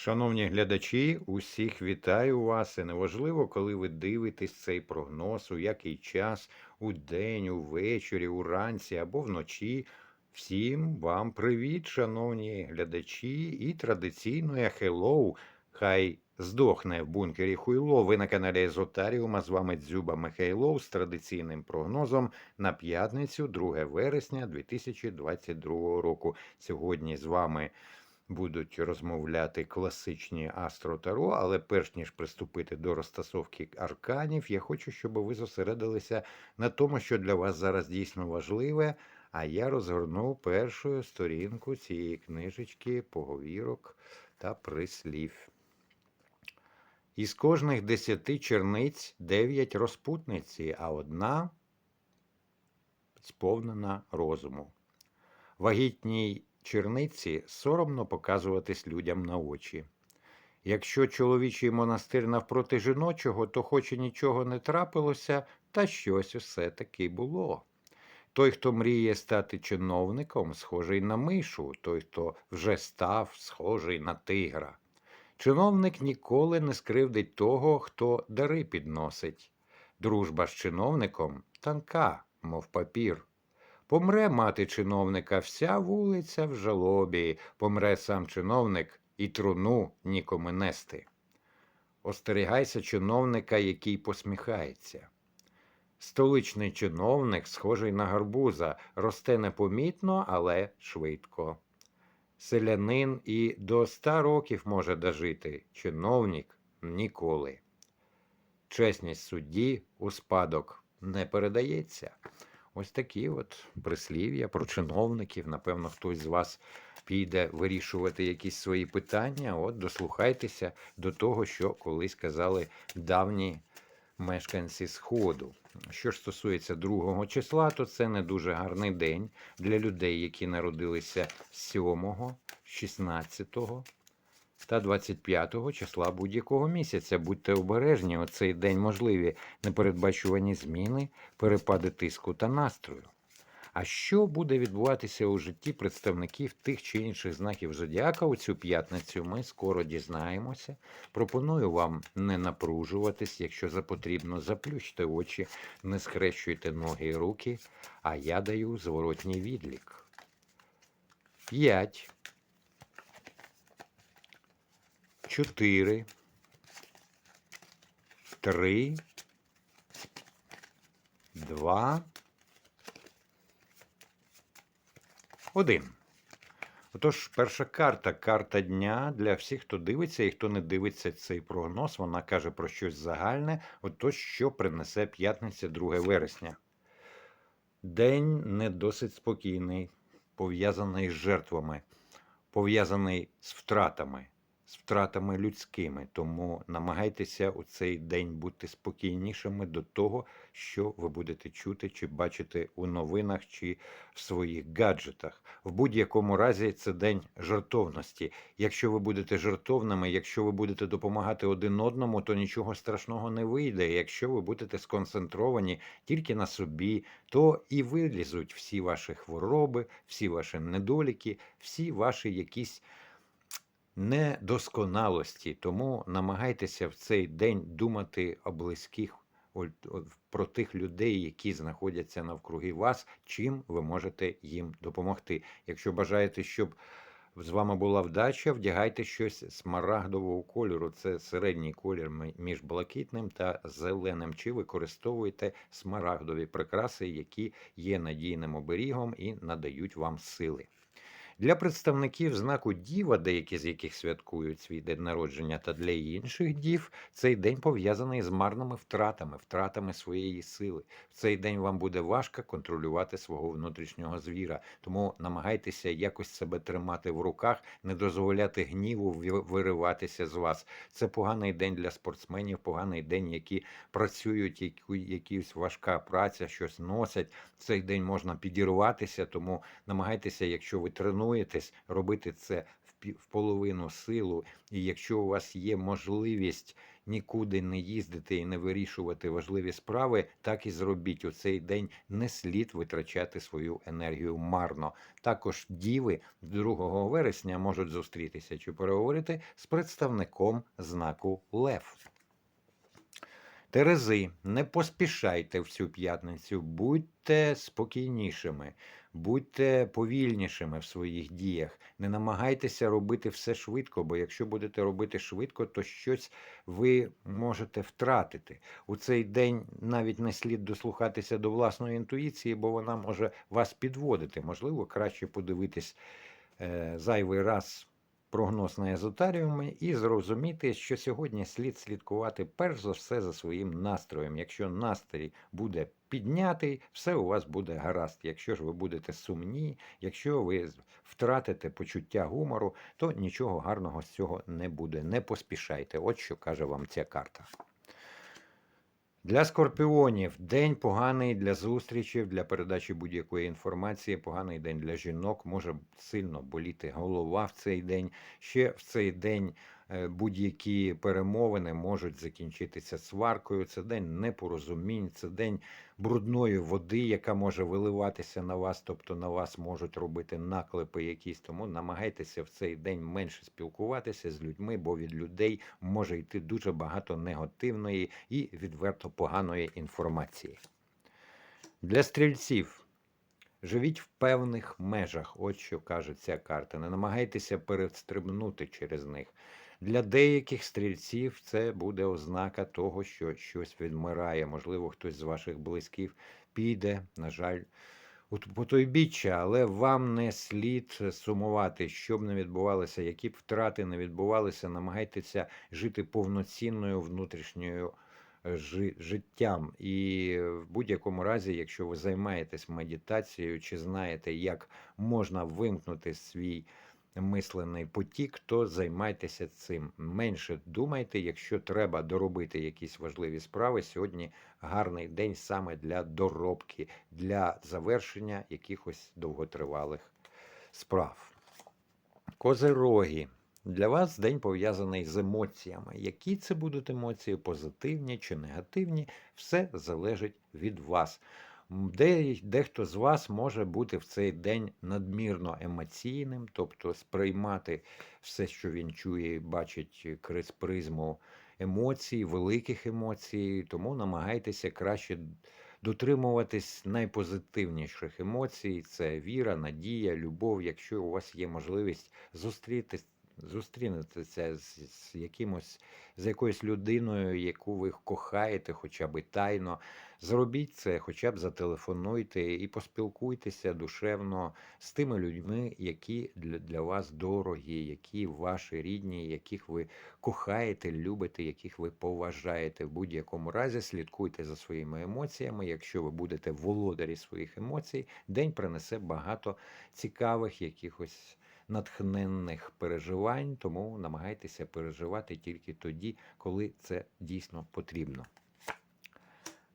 Шановні глядачі, усіх вітаю вас. І неважливо, коли ви дивитесь цей прогноз, у який час, у день, увечері, уранці або вночі. Всім вам привіт, шановні глядачі, і традиційно хеллоу. Хай здохне в бункері Хуйло. Ви на каналі Езотаріума. З вами Дзюба Михайлов з традиційним прогнозом на п'ятницю, 2 вересня 2022 року. Сьогодні з вами будуть розмовляти класичні астро-таро, але перш ніж приступити до розтасовки арканів, я хочу, щоб ви зосередилися на тому, що для вас зараз дійсно важливе. А я розгорнув першу сторінку цієї книжечки поговірок та прислів. Із кожних десяти черниць дев'ять розпутниці, а одна сповнена розуму. Вагітній черниці соромно показуватись людям на очі. Якщо чоловічий монастир навпроти жіночого, то хоч і нічого не трапилося, та щось усе таки було. Той, хто мріє стати чиновником, схожий на мишу, той, хто вже став, схожий на тигра. Чиновник ніколи не скривдить того, хто дари підносить. Дружба з чиновником танка, мов папір. Помре мати чиновника, вся вулиця в жалобі, помре сам чиновник і труну нікому нести. Остерігайся чиновника, який посміхається. Столичний чиновник, схожий на гарбуза, росте непомітно, але швидко. Селянин і до ста років може дожити, чиновник ніколи. Чесність судді у спадок не передається. Ось такі от прислів'я про чиновників. Напевно, хтось з вас піде вирішувати якісь свої питання. От дослухайтеся до того, що колись казали давні мешканці Сходу. Що ж стосується другого числа, то це не дуже гарний день для людей, які народилися 7, 16 та 25 числа будь-якого місяця. Будьте обережні, у цей день можливі непередбачувані зміни, перепади тиску та настрою. А що буде відбуватися у житті представників тих чи інших знаків зодіака у цю п'ятницю, ми скоро дізнаємося. Пропоную вам не напружуватись, якщо за потрібно, заплющте очі, не схрещуйте ноги і руки, а я даю зворотній відлік. 5, 4, 3, 2, Один. Отож, перша карта карта дня для всіх, хто дивиться і хто не дивиться цей прогноз, вона каже про щось загальне. Отож, що принесе п'ятниця 2 вересня. День не досить спокійний, пов'язаний з жертвами, пов'язаний з втратами, з втратами людськими. Тому намагайтеся у цей день бути спокійнішими до того, що ви будете чути чи бачити у новинах чи в своїх гаджетах. В будь-якому разі це день жартовності. Якщо ви будете жартовними, якщо ви будете допомагати один одному, то нічого страшного не вийде. Якщо ви будете сконцентровані тільки на собі, то і вилізуть всі ваші хвороби, всі ваші недоліки, всі ваші якісь недосконалості. Тому намагайтеся в цей день думати о близьких, про тих людей, які знаходяться навкруги вас, чим ви можете їм допомогти. Якщо бажаєте, щоб з вами була вдача, вдягайте щось смарагдового кольору. Це середній колір між блакитним та зеленим. Чи використовуєте смарагдові прикраси, які є надійним оберігом і надають вам сили. Для представників знаку Діва, деякі з яких святкують свій день народження, та для інших дів цей день пов'язаний з марними втратами, втратами своєї сили. В цей день вам буде важко контролювати свого внутрішнього звіра, тому намагайтеся якось себе тримати в руках, не дозволяти гніву вириватися з вас. Це поганий день для спортсменів, поганий день, які працюють, якась важка праця, щось носять. В цей день можна підірватися, тому намагайтеся, якщо ви тренуєтесь, робити це в половину силу, і якщо у вас є можливість нікуди не їздити і не вирішувати важливі справи, так і зробіть. У цей день не слід витрачати свою енергію марно. Також діви 2 вересня можуть зустрітися чи переговорити з представником знаку Лев. Терези, не поспішайте в цю п'ятницю, будьте спокійнішими, будьте повільнішими в своїх діях. Не намагайтеся робити все швидко, бо якщо будете робити швидко, то щось ви можете втратити. У цей день навіть не слід дослухатися до власної інтуїції, бо вона може вас підводити. Можливо, краще подивитись е, зайвий раз прогноз на езотаріуми і зрозуміти, що сьогодні слід слідкувати перш за все за своїм настроєм. Якщо настрій буде піднятий, все у вас буде гаразд. Якщо ж ви будете сумні, якщо ви втратите почуття гумору, то нічого гарного з цього не буде. Не поспішайте. От що каже вам ця карта. Для скорпіонів день поганий для зустрічів, для передачі будь-якої інформації, поганий день для жінок, може сильно боліти голова в цей день. Ще в цей день будь-які перемовини можуть закінчитися сваркою. Це день непорозумінь, це день брудної води, яка може виливатися на вас, тобто на вас можуть робити наклепи якісь. Тому намагайтеся в цей день менше спілкуватися з людьми, бо від людей може йти дуже багато негативної і відверто поганої інформації. Для стрільців. Живіть в певних межах, от що каже ця карта. Не намагайтеся перестрибнути через них. Для деяких стрільців це буде ознака того, що щось відмирає. Можливо, хтось з ваших близьких піде, на жаль, у т- потойбіччя, але вам не слід сумувати, що б не відбувалося, які б втрати не відбувалися, намагайтеся жити повноцінною внутрішньою е, жи- життям. І в будь-якому разі, якщо ви займаєтесь медитацією чи знаєте, як можна вимкнути свій мислений потік, то займайтеся цим. Менше думайте, якщо треба доробити якісь важливі справи. Сьогодні гарний день саме для доробки, для завершення якихось довготривалих справ. Козироги. Для вас день пов'язаний з емоціями. Які це будуть емоції, позитивні чи негативні, все залежить від вас. Де, дехто з вас може бути в цей день надмірно емоційним, тобто сприймати все, що він чує і бачить крізь призму емоцій, великих емоцій, тому намагайтеся краще дотримуватись найпозитивніших емоцій: це віра, надія, любов. Якщо у вас є можливість зустрітись. Зустрінетеся з, з якимось з якоюсь людиною, яку ви кохаєте, хоча б тайно. Зробіть це, хоча б зателефонуйте і поспілкуйтеся душевно з тими людьми, які для, для вас дорогі, які ваші рідні, яких ви кохаєте, любите, яких ви поважаєте. В будь-якому разі слідкуйте за своїми емоціями. Якщо ви будете володарі своїх емоцій, день принесе багато цікавих якихось натхненних переживань, тому намагайтеся переживати тільки тоді, коли це дійсно потрібно.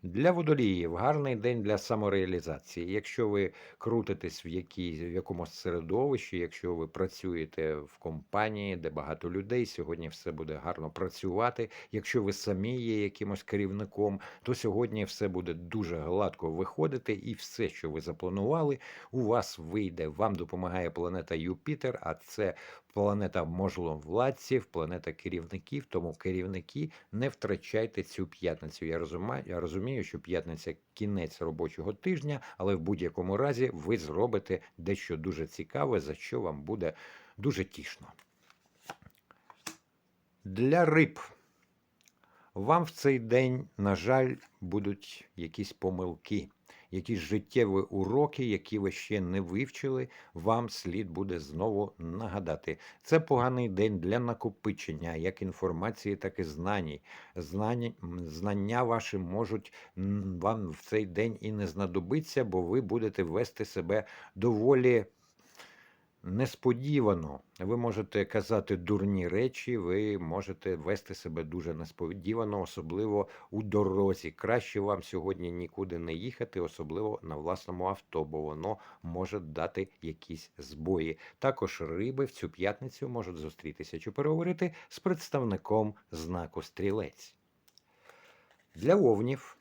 Для водоліїв гарний день для самореалізації. Якщо ви крутитесь в, якій, в якомусь середовищі, якщо ви працюєте в компанії, де багато людей, сьогодні все буде гарно працювати. Якщо ви самі є якимось керівником, то сьогодні все буде дуже гладко виходити, і все, що ви запланували, у вас вийде. Вам допомагає планета Юпітер, а це планета можновладців, планета керівників. Тому керівники не втрачайте цю п'ятницю. Я розумію, я розумію, що п'ятниця кінець робочого тижня, але в будь-якому разі ви зробите дещо дуже цікаве, за що вам буде дуже тішно. Для риб. Вам в цей день, на жаль, будуть якісь помилки, якісь життєві уроки, які ви ще не вивчили, вам слід буде знову нагадати. Це поганий день для накопичення як інформації, так і знань. Знання, знання ваші можуть вам в цей день і не знадобиться, бо ви будете вести себе доволі несподівано. Ви можете казати дурні речі, ви можете вести себе дуже несподівано, особливо у дорозі. Краще вам сьогодні нікуди не їхати, особливо на власному авто, бо воно може дати якісь збої. Також риби в цю п'ятницю можуть зустрітися чи переговорити з представником знаку стрілець. Для овнів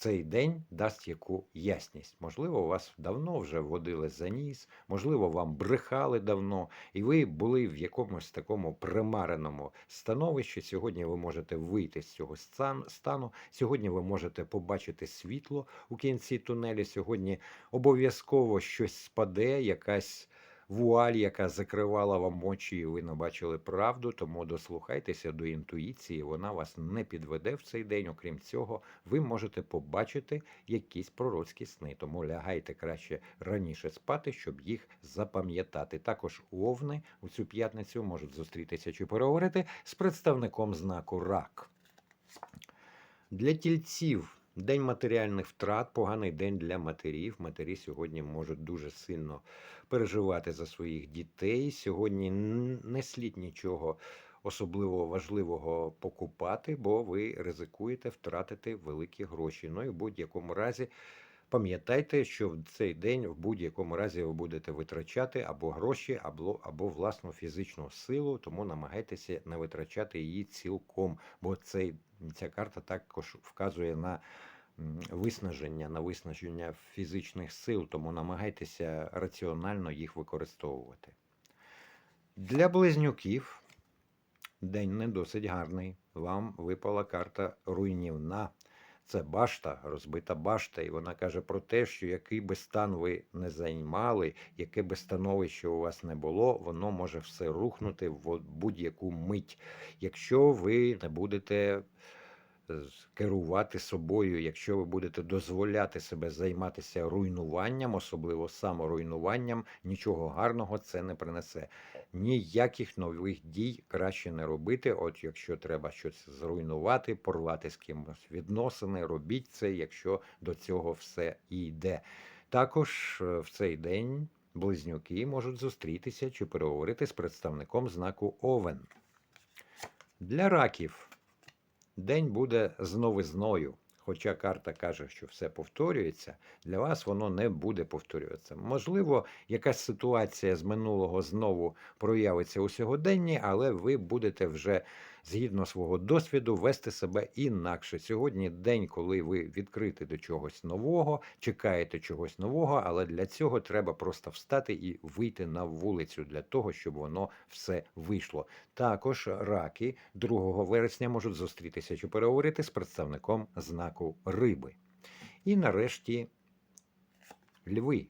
цей день дасть яку ясність. Можливо, вас давно вже водили за ніс, можливо, вам брехали давно, і ви були в якомусь такому примареному становищі. Сьогодні ви можете вийти з цього стан- стану. Сьогодні ви можете побачити світло у кінці тунелі. Сьогодні обов'язково щось спаде, якась вуаль, яка закривала вам очі, і ви не бачили правду. Тому дослухайтеся до інтуїції. Вона вас не підведе в цей день. Окрім цього, ви можете побачити якісь пророцькі сни. Тому лягайте краще раніше спати, щоб їх запам'ятати. Також овни у цю п'ятницю можуть зустрітися чи переговорити з представником знаку рак. Для тільців день матеріальних втрат, поганий день для матерів. Матері сьогодні можуть дуже сильно переживати за своїх дітей. Сьогодні не слід нічого особливо важливого покупати, бо ви ризикуєте втратити великі гроші. Ну і в будь-якому разі. Пам'ятайте, що в цей день в будь-якому разі ви будете витрачати або гроші, або, або власну фізичну силу, тому намагайтеся не витрачати її цілком, бо цей, ця карта також вказує на виснаження, на виснаження фізичних сил, тому намагайтеся раціонально їх використовувати. Для близнюків день не досить гарний. Вам випала карта руйнівна. Це башта, розбита башта, і вона каже про те, що який би стан ви не займали, яке би становище у вас не було, воно може все рухнути в будь-яку мить, якщо ви не будете керувати собою, якщо ви будете дозволяти себе займатися руйнуванням, особливо саморуйнуванням, нічого гарного це не принесе. Ніяких нових дій краще не робити. От якщо треба щось зруйнувати, порвати з кимось відносини, робіть це, якщо до цього все йде. Також е, в цей день близнюки можуть зустрітися чи переговорити з представником знаку Овен. Для раків день буде з новизною. Хоча карта каже, що все повторюється, для вас воно не буде повторюватися. Можливо, якась ситуація з минулого знову проявиться у сьогоденні, але ви будете вже згідно свого досвіду вести себе інакше. Сьогодні день, коли ви відкриті до чогось нового, чекаєте чогось нового, але для цього треба просто встати і вийти на вулицю для того, щоб воно все вийшло. Також раки 2 вересня можуть зустрітися чи переговорити з представником знаку риби. І нарешті льви.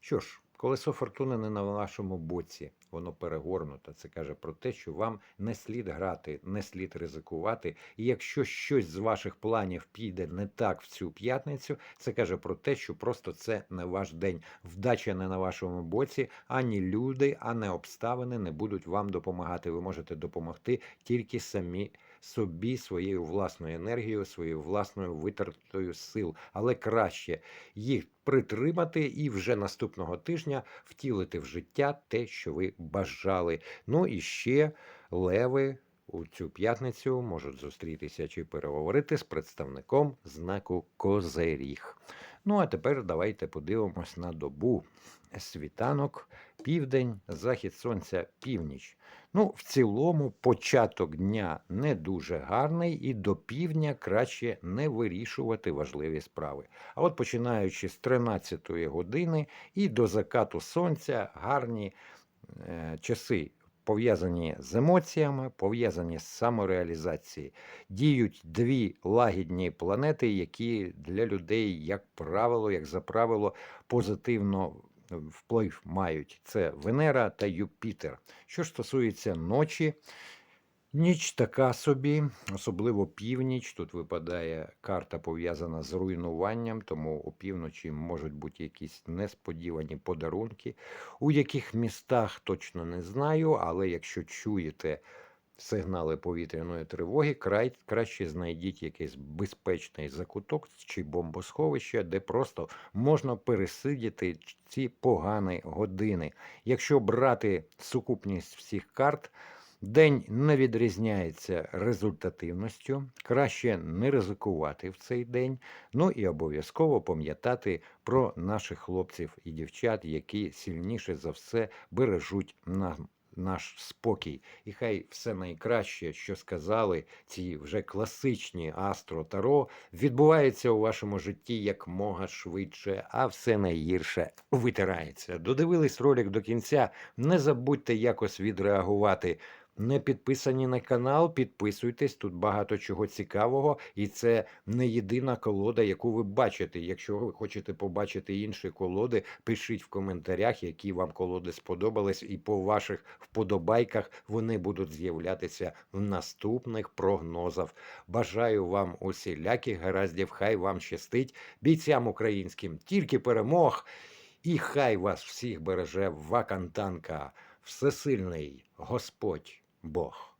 Що ж, колесо фортуни не на вашому боці, воно перегорнуто. Це каже про те, що вам не слід грати, не слід ризикувати. І якщо щось з ваших планів піде не так в цю п'ятницю, це каже про те, що просто це не ваш день. Вдача не на вашому боці, ані люди, ані обставини не будуть вам допомагати. Ви можете допомогти тільки самі собі своєю власною енергією, своєю власною витратою сил, але краще їх притримати і вже наступного тижня втілити в життя те, що ви бажали. Ну і ще леви. У цю п'ятницю можуть зустрітися чи переговорити з представником знаку Козиріг. Ну а тепер давайте подивимось на добу. Світанок, південь, захід сонця, північ. Ну, в цілому, початок дня не дуже гарний, і до півдня краще не вирішувати важливі справи. А от починаючи з 13-ї години і до закату сонця гарні е, часи. Пов'язані з емоціями, пов'язані з самореалізацією. Діють дві лагідні планети, які для людей, як правило, як за правило, позитивно вплив мають. Це Венера та Юпітер. Що ж стосується ночі, ніч така собі, особливо північ. Тут випадає карта пов'язана з руйнуванням, тому опівночі можуть бути якісь несподівані подарунки. У яких містах точно не знаю, але якщо чуєте сигнали повітряної тривоги, край, краще знайдіть якийсь безпечний закуток чи бомбосховище, де просто можна пересидіти ці погані години. Якщо брати сукупність всіх карт, день не відрізняється результативністю, краще не ризикувати в цей день. Ну і обов'язково пам'ятати про наших хлопців і дівчат, які сильніше за все бережуть нам наш спокій. І хай все найкраще, що сказали ці вже класичні Астро Таро, відбувається у вашому житті якмога швидше, а все найгірше витирається. Додивились ролик до кінця. Не забудьте якось відреагувати. Не підписані на канал, підписуйтесь, тут багато чого цікавого, і це не єдина колода, яку ви бачите. Якщо ви хочете побачити інші колоди, пишіть в коментарях, які вам колоди сподобались, і по ваших вподобайках вони будуть з'являтися в наступних прогнозах. Бажаю вам усіляких гараздів, хай вам щастить, бійцям українським тільки перемог, і хай вас всіх береже Вакантанка, всесильний Господь Бог.